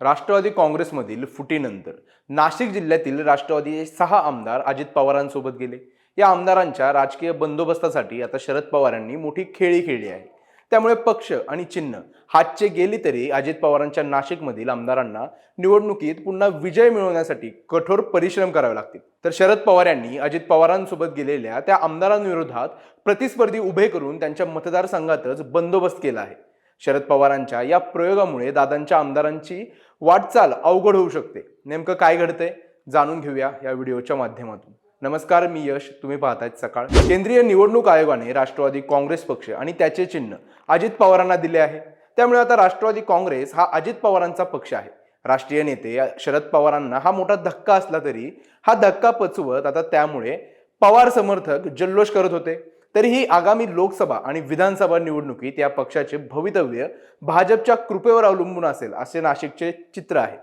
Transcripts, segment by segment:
राष्ट्रवादी काँग्रेसमधील फुटीनंतर नाशिक जिल्ह्यातील राष्ट्रवादीचे सहा आमदार अजित पवारांसोबत गेले. या आमदारांच्या राजकीय बंदोबस्तासाठी आता शरद पवारांनी मोठी खेळी खेळली आहे. त्यामुळे पक्ष आणि चिन्ह हातचे गेली तरी अजित पवारांच्या नाशिकमधील आमदारांना निवडणुकीत पुन्हा विजय मिळवण्यासाठी कठोर परिश्रम करावे लागतील. तर शरद पवार यांनी अजित पवारांसोबत गेलेल्या त्या आमदारांविरोधात प्रतिस्पर्धी उभे करून त्यांच्या मतदारसंघातच बंदोबस्त केला आहे. शरद पवारांच्या या प्रयोगामुळे दादांच्या आमदारांची वाटचाल अवघड होऊ शकते. नेमकं काय घडतंय? जाणून घेऊया या व्हिडिओच्या माध्यमातून. नमस्कार मी यश. तुम्ही पाहतायत सकाळ. केंद्रीय निवडणूक आयोगाने राष्ट्रवादी काँग्रेस पक्ष आणि त्याचे चिन्ह अजित पवारांना दिले आहे. त्यामुळे आता राष्ट्रवादी काँग्रेस हा अजित पवारांचा पक्ष आहे. राष्ट्रीय नेते शरद पवारांना हा मोठा धक्का असला तरी हा धक्का पचवत आता त्यामुळे पवार समर्थक जल्लोष करत होते. तरीही आगामी लोकसभा आणि विधानसभा निवडणुकीत या पक्षाचे भवितव्य भाजपच्या कृपेवर अवलंबून असेल असे नाशिकचे चित्र आहे.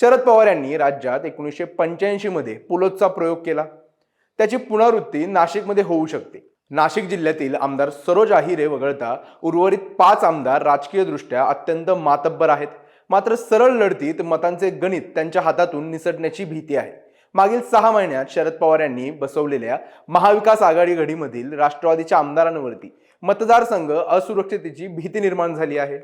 शरद पवार यांनी राज्यात एकोणीसशे पंच्याऐंशी मध्ये पुलोदचा प्रयोग केला. त्याची पुनरावृत्ती नाशिकमध्ये होऊ शकते. नाशिक जिल्ह्यातील आमदार सरोज आहिरे वगळता उर्वरित पाच आमदार राजकीयदृष्ट्या अत्यंत मातब्बर आहेत. मात्र सरळ लढतीत मतांचे गणित त्यांच्या हातातून निसटण्याची भीती आहे. मागील सहा महिन्यात शरद पवार यांनी बसवलेल्या महाविकास आघाडी घडीमधील राष्ट्रवादीच्या आमदारांवरती मतदारसंघ असुरक्षितेची भीती निर्माण झाली आहे.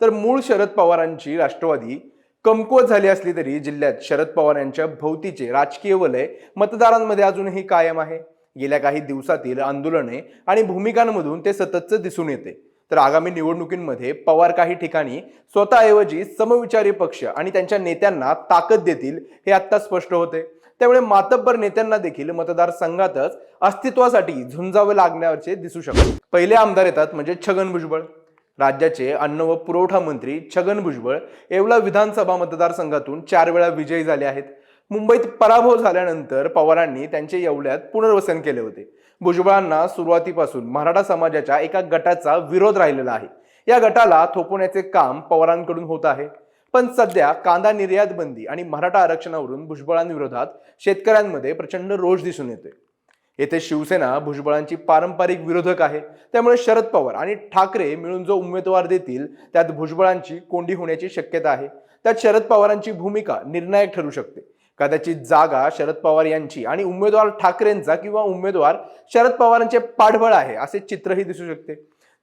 तर मूळ शरद पवारांची राष्ट्रवादी कमकुवत झाली असली तरी जिल्ह्यात शरद पवार यांच्या भोवतीचे राजकीय वलय मतदारांमध्ये अजूनही कायम आहे. गेल्या काही दिवसातील आंदोलने आणि भूमिकांमधून ते सततचं दिसून येते. तर आगामी निवडणुकींमध्ये पवार काही ठिकाणी स्वतःऐवजी समविचारी पक्ष आणि त्यांच्या नेत्यांना ताकद देतील हे आत्ता स्पष्ट होते. त्यामुळे मातब्बर नेत्यांना देखील मतदारसंघातच अस्तित्वासाठी झुंजावं लागण्याचे दिसू शकते पहिले आमदार येतात म्हणजे छगन भुजबळ. राज्याचे अन्न व पुरवठा मंत्री छगन भुजबळ येवला विधानसभा मतदारसंघातून चार वेळा विजयी झाले आहेत. मुंबईत पराभव झाल्यानंतर पवारांनी त्यांचे येवल्यात पुनर्वसन केले होते. भुजबळांना सुरुवातीपासून मराठा समाजाच्या एका गटाचा विरोध राहिलेला आहे. या गटाला थोपवण्याचे काम पवारांकडून होत आहे. पण सध्या कांदा निर्यात बंदी आणि मराठा आरक्षणावरून भुजबळांविरोधात शेतकऱ्यांमध्ये प्रचंड रोष दिसून येतोय. येथे शिवसेना भुजबळांची पारंपरिक विरोधक आहे. त्यामुळे शरद पवार आणि ठाकरे मिळून जो उमेदवार देतील त्यात भुजबळांची कोंडी होण्याची शक्यता आहे. त्यात शरद पवारांची भूमिका निर्णायक ठरू शकते. कदाचित जागा शरद पवार यांची आणि उमेदवार ठाकरेंचा किंवा उमेदवार शरद पवारांचे पाठबळ आहे असे चित्रही दिसू शकते.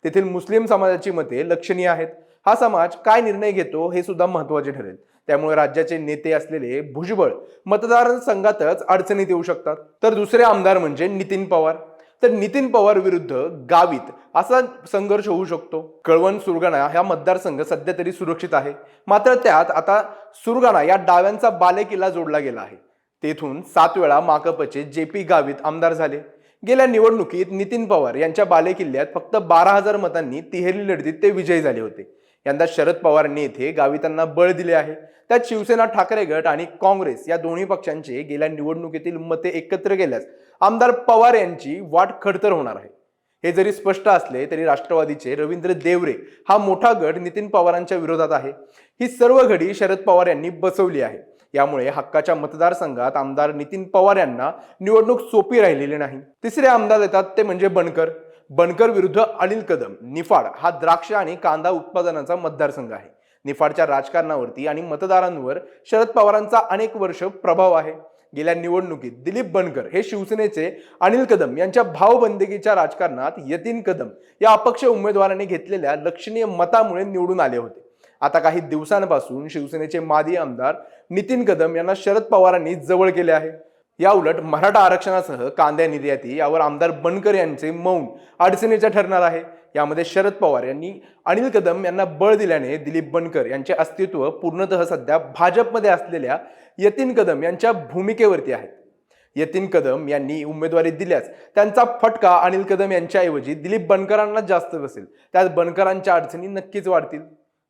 तेथील मुस्लिम समाजाची मते लक्षणीय आहेत. हा समाज काय निर्णय घेतो हे सुद्धा महत्त्वाचे ठरेल. त्यामुळे राज्याचे नेते असलेले भुजबळ मतदारसंघातच अडचणीत येऊ शकतात. तर दुसरे आमदार म्हणजे नितीन पवार. तर नितीन पवार विरुद्ध गावित असा संघर्ष होऊ शकतो. कळवण सुरगाणा हा मतदारसंघ सध्या तरी सुरक्षित आहे. मात्र त्यात आता सुरगाणा या डाव्यांचा बालेकिल्ला जोडला गेला आहे. तेथून सात वेळा माकपचे जे पी गावित आमदार झाले. गेल्या निवडणुकीत नितीन पवार यांच्या बालेकिल्ल्यात फक्त बारा हजार मतांनी तिहेरी लढतीत ते विजयी झाले होते. यंदा शरद पवारांनी येथे गावितांना बळ दिले आहे. त्यात शिवसेना ठाकरे गट आणि काँग्रेस या दोन्ही पक्षांचे गेल्या निवडणुकीतील मते एकत्र केल्यास आमदार पवार यांची वाट खडतर होणार आहे. हे जरी स्पष्ट असले तरी राष्ट्रवादीचे रवींद्र देवरे हा मोठा गट नितीन पवारांच्या विरोधात आहे. ही सर्व घडी शरद पवार यांनी बसवली आहे. यामुळे हक्काच्या मतदारसंघात आमदार नितीन पवार यांना निवडणूक सोपी राहिलेली नाही. तिसरे आमदार येतात ते म्हणजे बनकर. बनकर विरुद्ध अनिल कदम निफाड हा द्राक्ष आणि कांदा उत्पादनाचा मतदारसंघ आहे. निफाडच्या राजकारणावरती आणि मतदारांवर शरद पवारांचा अनेक वर्ष प्रभाव आहे. गेल्या निवडणुकीत दिलीप बनकर हे शिवसेनेचे अनिल कदम यांच्या भावबंदकीच्या राजकारणात यतीन कदम या अपक्ष उमेदवाराने घेतलेल्या लक्षणीय मतामुळे निवडून आले होते. आता काही दिवसांपासून शिवसेनेचे माजी आमदार नितीन कदम यांना शरद पवारांनी जवळ केले आहे. या उलट मराठा आरक्षणासह कांद्या निर्याती यावर आमदार बनकर यांचे मौन अडचणीचे ठरणार आहे. यामध्ये शरद पवार यांनी अनिल कदम यांना बळ दिल्याने दिलीप बनकर यांचे अस्तित्व पूर्णतः सध्या भाजपमध्ये असलेल्या यतीन कदम यांच्या भूमिकेवरती आहे. यतीन कदम यांनी उमेदवारी दिल्यास त्यांचा फटका अनिल कदम यांच्याऐवजी दिलीप बनकरांना जास्त बसेल. त्यात बनकरांच्या अडचणी नक्कीच वाढतील.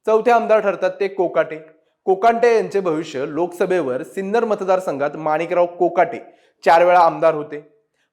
चौथे आमदार ठरतात ते कोकाटे. कोकाटे यांचे भविष्य लोकसभेवर सिन्नर मतदारसंघात माणिकराव कोकाटे चार वेळा आमदार होते.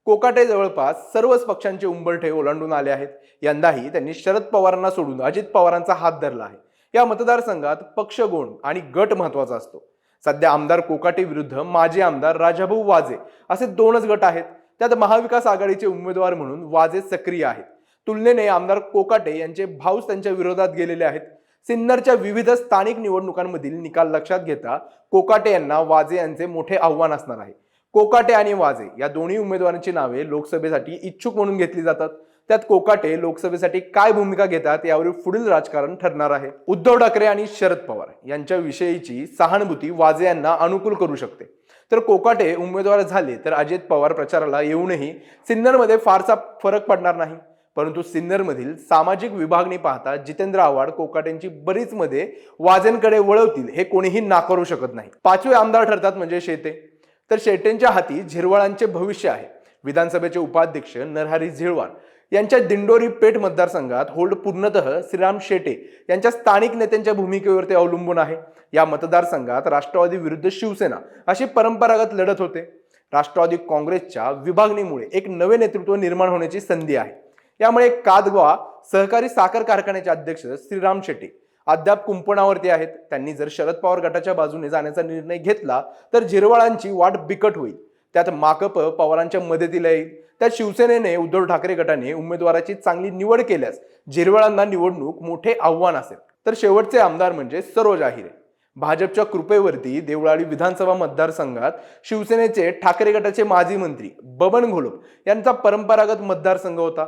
कोकाटे जवळपास सर्वच पक्षांचे उंबरठे ओलांडून आले आहेत. यंदाही त्यांनी शरद पवारांना सोडून अजित पवारांचा हात धरला आहे. या मतदारसंघात पक्षगोण आणि गट महत्त्वाचा असतो. सध्या आमदार कोकाटे विरुद्ध माजी आमदार राजाभाऊ वाजे असे दोनच गट आहेत. त्यात महाविकास आघाडीचे उमेदवार म्हणून वाजे सक्रिय आहेत. तुलनेने आमदार कोकाटे यांचे भाऊच त्यांच्या विरोधात गेलेले आहेत. सिन्नरच्या विविध स्थानिक निवडणुकांमधील निकाल लक्षात घेता कोकाटे यांना वाजे यांचे मोठे आव्हान असणार आहे. कोकाटे आणि वाजे या दोन्ही उमेदवारांची नावे लोकसभेसाठी इच्छुक म्हणून घेतली जातात. त्यात कोकाटे लोकसभेसाठी काय भूमिका घेतात यावर पुढील राजकारण ठरणार आहे. उद्धव ठाकरे आणि शरद पवार यांच्याविषयीची सहानुभूती वाजे यांना अनुकूल करू शकते. तर कोकाटे उमेदवार झाले तर अजित पवार प्रचाराला येऊनही सिन्नरमध्ये फारसा फरक पडणार नाही. परंतु सिन्नरमधील सामाजिक विभागणी पाहता जितेंद्र आव्हाड कोकाटेंची बरीच मध्ये वाजेंकडे वळवतील हे कोणीही नाकारू शकत नाही. पाचवे आमदार ठरतात म्हणजे शेते तर शेटेंच्या हाती झिरवाळांचे भविष्य आहे. विधानसभेचे उपाध्यक्ष नरहरी झिरवाळ यांच्या दिंडोरी पेठ मतदारसंघात होल्ड पूर्णतः श्रीराम शेटे यांच्या स्थानिक नेत्यांच्या भूमिकेवर ते अवलंबून आहे. या मतदारसंघात राष्ट्रवादी विरुद्ध शिवसेना अशी परंपरागत लढत होते. राष्ट्रवादी काँग्रेसच्या विभागणीमुळे एक नवे नेतृत्व निर्माण होण्याची संधी आहे. यामुळे कादवा सहकारी साखर कारखान्याचे अध्यक्ष श्रीराम शेट्टी अद्याप कुंपणावरती आहेत. त्यांनी जर शरद पवार गटाच्या बाजूने जाण्याचा निर्णय घेतला तर झिरवाळांची वाट बिकट होईल. त्यात माकप पवारांच्या मदतीला येईल. त्यात शिवसेनेने उद्धव ठाकरे गटाने उमेदवाराची चांगली निवड केल्यास झिरवाळांना निवडणूक मोठे आव्हान असेल. तर शेवटचे आमदार म्हणजे सरोज आहिरे. भाजपच्या कृपेवरती देवळाळी विधानसभा मतदारसंघात शिवसेनेचे ठाकरे गटाचे माजी मंत्री बबन घोलप यांचा परंपरागत मतदारसंघ होता.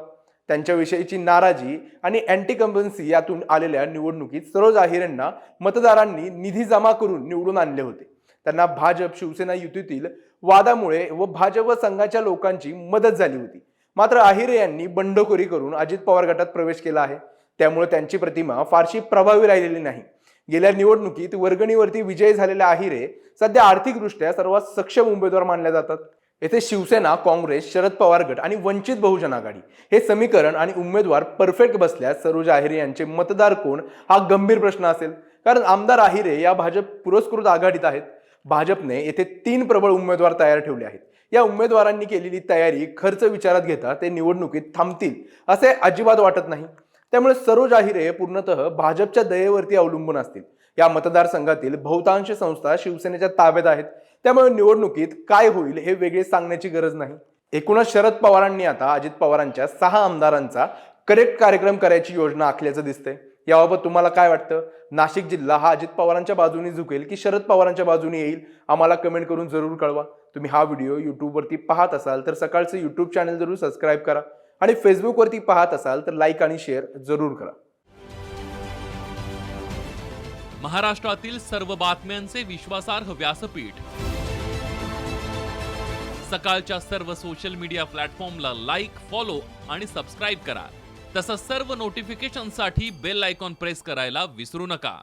त्यांच्याविषयीची नाराजी आणि अँटी कंपन्सी यातून आलेल्या निवडणुकीत सरोज आहिरेंना मतदारांनी निधी जमा करून निवडून आणले होते. त्यांना भाजप शिवसेना युतीतील वादामुळे व भाजप संघाच्या लोकांची मदत झाली होती. मात्र आहिरे यांनी बंडखोरी करून अजित पवार गटात प्रवेश केला आहे. त्यामुळे त्यांची प्रतिमा फारशी प्रभावी राहिलेली नाही. गेल्या निवडणुकीत वर्गणीवरती विजयी झालेल्या आहिरे सध्या आर्थिकदृष्ट्या सर्वात सक्षम उमेदवार मानल्या जातात. येथे शिवसेना काँग्रेस शरद पवार गट आणि वंचित बहुजन आघाडी हे समीकरण आणि उमेदवार परफेक्ट बसल्यास सरोज आहिरे यांचे मतदार कोण? हा गंभीर प्रश्न असेल. कारण आमदार आहिरे या भाजप पुरस्कृत आघाडीत आहेत. भाजपने येथे तीन प्रबळ उमेदवार तयार ठेवले आहेत. या उमेदवारांनी केलेली तयारी खर्च विचारात घेता ते निवडणुकीत थांबतील असे अजिबात वाटत नाही. त्यामुळे सरोज हे पूर्णतः भाजपच्या दयेवरती अवलंबून असतील. या मतदारसंघातील बहुतांश संस्था शिवसेनेच्या ताब्यात आहेत. त्यामुळे निवडणुकीत काय होईल हे वेगळे सांगण्याची गरज नाही. एकूणच शरद पवारांनी आता अजित पवारांच्या सहा आमदारांचा करेक्ट कार्यक्रम करायची योजना आखल्याचं दिसतंय. याबाबत तुम्हाला काय वाटतं? नाशिक जिल्हा हा अजित पवारांच्या बाजूने झुकेल की शरद पवारांच्या बाजूने येईल? आम्हाला कमेंट करून जरूर कळवा. तुम्ही हा व्हिडिओ यूट्यूबवरती पाहत असाल तर सकाळचं यूट्यूब चॅनल जरूर सबस्क्राईब करा. आणि फेसबुकवरती पाहत असाल तर लाईक आणि शेअर जरूर करा. महाराष्ट्रातील सर्व बातम्यांचे विश्वासार्ह व्यासपीठ. सकाळच्या सर्व सोशल मीडिया प्लॅटफॉर्मला लाईक फॉलो आणि सबस्क्राईब करा. तसंच सर्व नोटिफिकेशनसाठी बेल आयकॉन प्रेस करायला विसरू नका.